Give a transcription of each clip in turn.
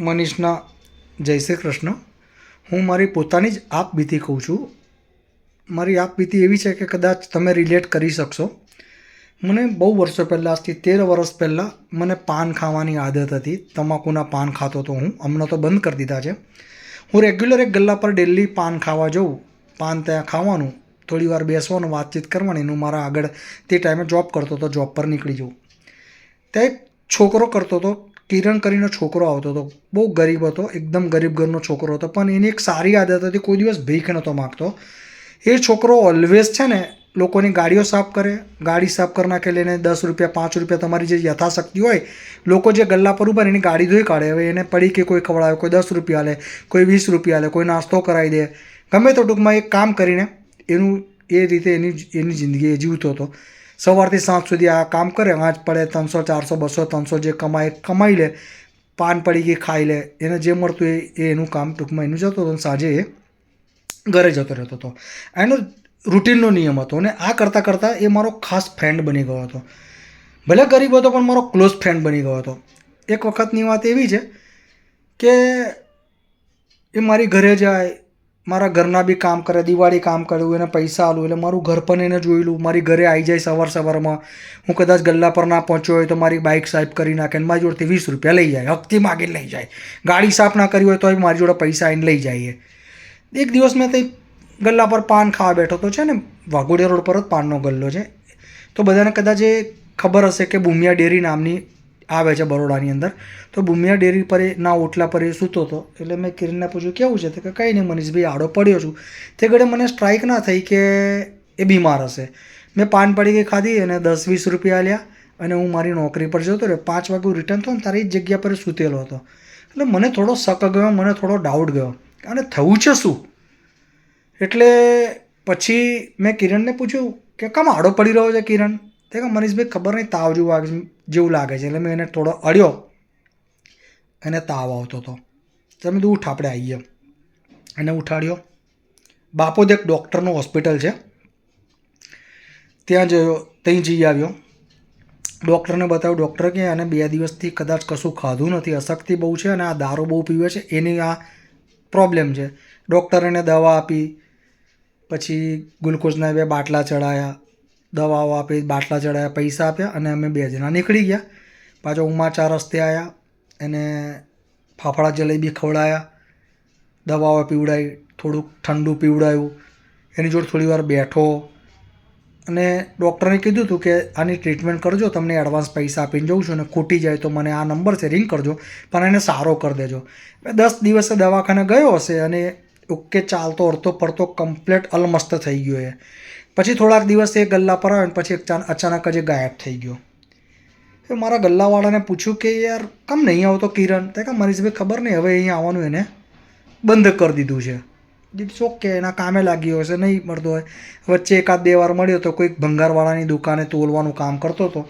મનીષના જય શ્રી કૃષ્ણ. હું મારી પોતાની જ આપબીતી કહું છું. મારી આપબીતી એવી છે કે કદાચ તમે રિલેટ કરી શકશો. મને બહુ વર્ષો પહેલાં આજથી તેર વર્ષ પહેલાં મને પાન ખાવાની આદત હતી. તમાકુના પાન ખાતો હતો હું. હમણાં તો બંધ કરી દીધા છે. હું રેગ્યુલર એક ગલ્લા પર ડેલી પાન ખાવા જઉં. પાન ત્યાં ખાવાનું, થોડી વાર બેસવાનું, વાતચીત કરવાની હું મારા આગળ તે ટાઈમે જોબ કરતો હતો જોબ પર નીકળી જવું ત્યાં એક છોકરો કરતો હતો કિરણ કરીને છોકરો આવતો હતો. બહુ ગરીબ હતો, એકદમ ગરીબ ઘરનો છોકરો હતો, પણ એની એક સારી આદત હતી કોઈ દિવસ ભીખ નહોતો માગતો. એ છોકરો ઓલવેઝ છે ને, લોકોની ગાડીઓ સાફ કરે, ગાડી સાફ કરી નાખે લઈને દસ રૂપિયા, પાંચ રૂપિયા તમારી જે યથાશક્તિ હોય, લોકો જે ગલ્લા પર ઉપર એની ગાડી ધોઈ કાઢે. હવે એને પડી કે કોઈ ખવડાવે, કોઈ દસ રૂપિયા લે, કોઈ વીસ રૂપિયા લે, કોઈ નાસ્તો કરાવી દે. ગમે તો ટૂંકમાં એક કામ કરીને એનું એ રીતે એની એની જિંદગી એ જીવતો હતો. સવારથી સાંજ સુધી આ કામ કરે, આંચ પડે, ત્રણસો, ચારસો, બસો, ત્રણસો જે કમાય, કમાઈ લે, પાન પડી ગઈ, ખાઈ લે, એને જે મળતું એ એનું કામ ટૂંકમાં એનું જતો હતો. સાંજે એ ઘરે જતો રહેતો હતો. એનો રૂટીનનો નિયમ હતો અને આ કરતાં કરતાં એ મારો ખાસ ફ્રેન્ડ બની ગયો હતો. ભલે ગરીબ હતો, પણ મારો ક્લોઝ ફ્રેન્ડ બની ગયો હતો. એક વખતની વાત એવી છે કે એ મારી ઘરે જાય મારા ઘરના બી કામ કરે, દિવાળી કામ કર્યું એને પૈસા આલું એટલે મારું ઘર પણ એને જોયેલું મારી ઘરે આવી જાય સવાર સવારમાં. હું કદાચ ગલ્લા પર ના પહોંચ્યો હોય તો મારી બાઇક સાફ કરી નાખે અને મારી જોડેથી વીસ રૂપિયા લઈ જાય, હકથી માગીને લઈ જાય. ગાડી સાફ ના કરી હોય તો મારી જોડે પૈસા આવીને લઈ જાય એક દિવસ મેં તે ગલ્લા પર પાન ખાવા બેઠો તો છે ને, વાઘોડિયા રોડ પર જ પાનનો ગલ્લો છે. તો બધાને કદાચ એ ખબર હશે કે ભૂમિયા ડેરી નામની આવે છે બરોડાની અંદર. તો બુમિયા ડેરી પર એ ના ઓટલા પર એ સૂતો હતો. એટલે મેં કિરણને પૂછ્યું, કેવું છે? તો કે, કંઈ નહીં મનીષભાઈ, આડો પડ્યો છું. તે ઘડે મને સ્ટ્રાઇક ના થઈ કે એ બીમાર હશે. મેં પાન પડી ગઈ ખાધી અને દસ વીસ રૂપિયા લ્યા અને હું મારી નોકરી પર જતો રહ્યો. પાંચ વાગે રિટર્ન થયો ને તારી જ જગ્યા પર સૂતેલો હતો. એટલે મને થોડો શક ગયો, મને થોડો ડાઉટ ગયો. અને થયું છે શું? એટલે પછી મેં કિરણને પૂછ્યું કે, કામ આડો પડી રહ્યો છે કિરણ? તે કે મનીષભાઈ ખબર નહીં તાવ જેવું લાગે જેવું લાગે છે, એટલે મેં એને થોડો અડ્યો એને તાવ આવતો હતો. તો મેં કીધું, ઉઠ, આપણે આવીએ એને ઉઠાડ્યો. બાપોદ એક ડૉક્ટરનું હોસ્પિટલ છે. ત્યાં જયો ત્યાં જઈ આવ્યો. ડૉક્ટરને બતાવ્યું, ડૉક્ટર કે આને બે દિવસથી કદાચ કશું ખાધું નથી, અશક્તિ બહુ છે અને આ દારૂ બહુ પીવે છે, એની આ પ્રોબ્લેમ છે. ડૉક્ટરે એને દવા આપી, પછી ગ્લુકોઝના બે બાટલા ચડાયા દવાઓ આપી, બાટલા ચડાયા, પૈસા આપ્યા અને અમે બે જણા નીકળી ગયા. પાછો ઉમા ચાર રસ્તે આવ્યા એને ફાફડા જલેબી ખવડાયા, દવાઓ પીવડાવી થોડુંક ઠંડુ પીવડાયું. એની જોડે થોડી વાર બેઠો અને ડૉક્ટરે કીધું હતું કે આની ટ્રીટમેન્ટ કરજો, તમને એડવાન્સ પૈસા આપીને જઉં છું અને ખૂટી જાય તો મને આ નંબર છે, રિંગ કરજો, પણ એને સારો કરી દેજો. દસ દિવસે દવાખાને ગયો હશે અને ઓકે ચાલતો અડતો પડતો કમ્પ્લેટ અલમસ્ત થઈ ગયો એ. પછી થોડાક દિવસ એ ગલ્લા પર આવ્યો પછી અચાનક જ ગાયબ થઈ ગયો. એ મારા ગલ્લાવાળાને પૂછ્યું કે યાર, કેમ નહીં આવતો કિરણ? તે કે મનીષભાઈ ખબર નહીં, હવે અહીંયા આવવાનું એને બંધ કરી દીધું છે. ઇટ્સ ઓકે, એના કામે લાગ્યો હશે, નહીં મળતો હોય. વચ્ચે એકાદ બે વાર મળ્યો તો કોઈક ભંગારવાળાની દુકાને તોલવાનું કામ કરતો હતો.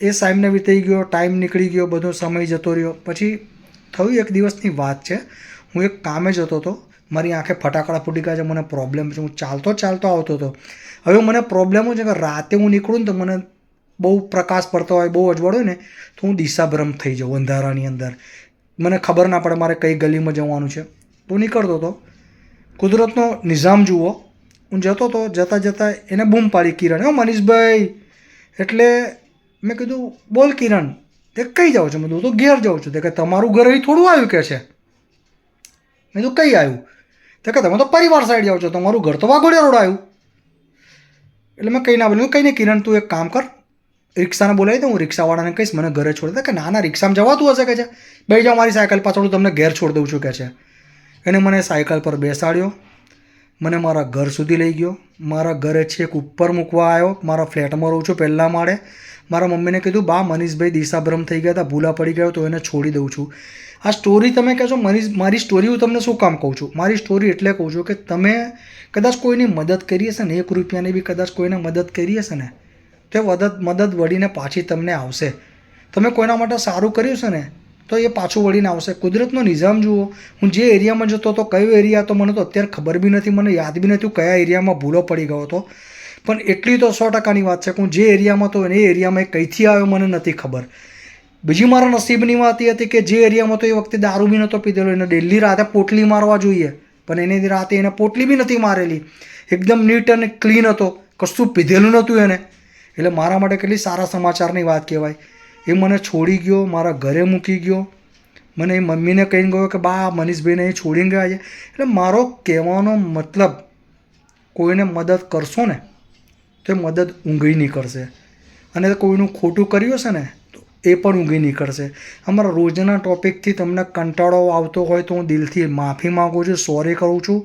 એ સાહેબને થઈ ગયો, ટાઈમ નીકળી ગયો, બધો સમય જતો રહ્યો. પછી થયું એક દિવસની વાત છે, હું એક કામે જતો હતો. મારી આંખે ફટાકડા ફૂટી ગયા છે, મને પ્રોબ્લેમ છે. હું ચાલતો ચાલતો આવતો હતો. હવે મને પ્રોબ્લેમ છે કે રાતે હું નીકળું તો મને બહુ પ્રકાશ પડતો હોય, બહુ અજવાળ હોય ને, તો હું દિશાભ્રમ થઈ જાઉં અંધારાની અંદર. મને ખબર ના પડે મારે કઈ ગલીમાં જવાનું છે. તો નીકળતો હતો. કુદરતનો નિઝામ જુઓ. હું જતો હતો જતાં જતાં એને બૂમ પાડી કિરણ. હો, મનીષભાઈ. એટલે મેં કીધું, બોલ કિરણ. તે કઈ જાઉં છું? મેં તો ઘેર જાઉં છું. તે કે તમારું ઘર અહીં થોડું આવ્યું કે છે? મેં કીધું, કઈ આવ્યું? તે કે, તમે તો પરિવાર સાઈડ જાઓ છો, તમારું ઘર તો વાઘોડિયા રોડ આવ્યું. એટલે મેં કંઈ ના બોલ્યું કંઈ નહીં કિરણ, તું એક કામ કર, રિક્ષાને બોલાવી દઉં હું રિક્ષાવાળાને કહીશ, મને ઘરે છોડી દે. કે, ના ના, રિક્ષામાં જવાતું હશે, કે છે. બે જાઓ, મારી સાયકલ પાછળ, હું તમને ઘેર છોડી દઉં છું, કે છે. એને મને સાયકલ પર બેસાડ્યો. મને મારા ઘર સુધી લઈ ગયો. મારા ઘરે છેક ઉપર મૂકવા આવ્યો. મારા ફ્લેટમાં રહું છું પહેલા માળે. મારા મમ્મીને કીધું, બા, મનીષભાઈ દિશાભ્રમ થઈ ગયા હતા, ભૂલા પડી ગયો તો એને છોડી દઉં છું. આ સ્ટોરી તમે કહેશો, મનીષ, મારી સ્ટોરી હું તમને શું કામ કહું છું? મારી સ્ટોરી એટલે કહું છું કે તમે કદાચ કોઈની મદદ કરી હશે ને, એક રૂપિયાની બી કદાચ કોઈને મદદ કરી હશે ને, તો મદદ મદદ વળીને પાછી તમને આવશે. તમે કોઈના માટે સારું કર્યું છે ને તો એ પાછું વળીને આવશે. કુદરતનો નિઝામ જુઓ. હું જે એરિયામાં જતો હતો, કયો એરિયા તો મને તો અત્યારે ખબર બી નથી, મને યાદ બી નથી કયા એરિયામાં ભૂલો પડી ગયો હતો. પણ એટલી તો સો ટકાની વાત છે કે હું જે એરિયામાં હતો એ એરિયામાં એ કઈથી આવ્યો મને નથી ખબર. બીજી મારા નસીબની વાત એ હતી કે જે એરિયામાં તો એ વખતે દારૂ બી નહોતો પીધેલો, એને ડેલી રાતે પોટલી મારવા જોઈએ. પણ એને રાતે એને પોટલી બી નથી મારેલી. એકદમ નીટ અને ક્લીન હતો. કશું પીધેલું નહોતું એને. એટલે મારા માટે કેટલી સારા સમાચારની વાત કહેવાય. એ મને છોડી ગયો, મારા ઘરે મૂકી ગયો. મને એ મમ્મીને કહીને ગયો કે, બા, મનીષભાઈને અહીં છોડીને ગયા છે. એટલે મારો કહેવાનો મતલબ કોઈને મદદ કરશો ને, તો એ મદદ ઊંઘી નહીં કરશે અને કોઈનું ખોટું કર્યું હશે ને, તો એ પણ ઊંઘી નહીં કરશે અમારા રોજના ટોપિકથી તમને કંટાળો આવતો હોય તો હું દિલથી માફી માગું છું, સોરી કરું છું.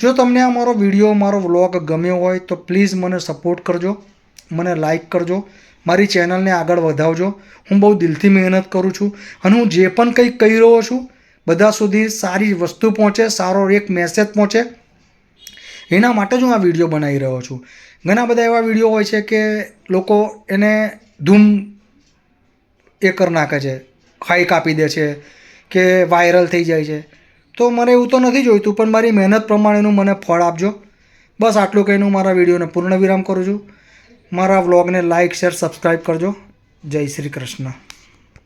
જો તમને આ મારો વીડિયો, મારો વ્લોગ ગમ્યો હોય તો પ્લીઝ મને સપોર્ટ કરજો. મને લાઇક કરજો. મારી ચેનલને આગળ વધાવજો. હું બહુ દિલથી મહેનત કરું છું અને હું જે પણ કંઈક કહી રહ્યો છું, બધા સુધી સારી વસ્તુ પહોંચે, સારો એક મેસેજ પહોંચે. એના માટે જ હું આ વીડિયો બનાવી રહ્યો છું. ઘણા બધા એવા વીડિયો હોય છે કે લોકો એને ધૂમ એ કરી નાખે છે હાઈક આપી દે છે, કે વાયરલ થઈ જાય છે. તો મને એવું તો નથી જોઈતું, પણ મારી મહેનત પ્રમાણેનું મને ફળ આપજો. બસ આટલું કહીને હું મારા વિડીયોને પૂર્ણ વિરામ કરું છું. મારા વ્લોગને લાઇક શેર સબસ્ક્રાઈબ કરજો. જય શ્રી કૃષ્ણ.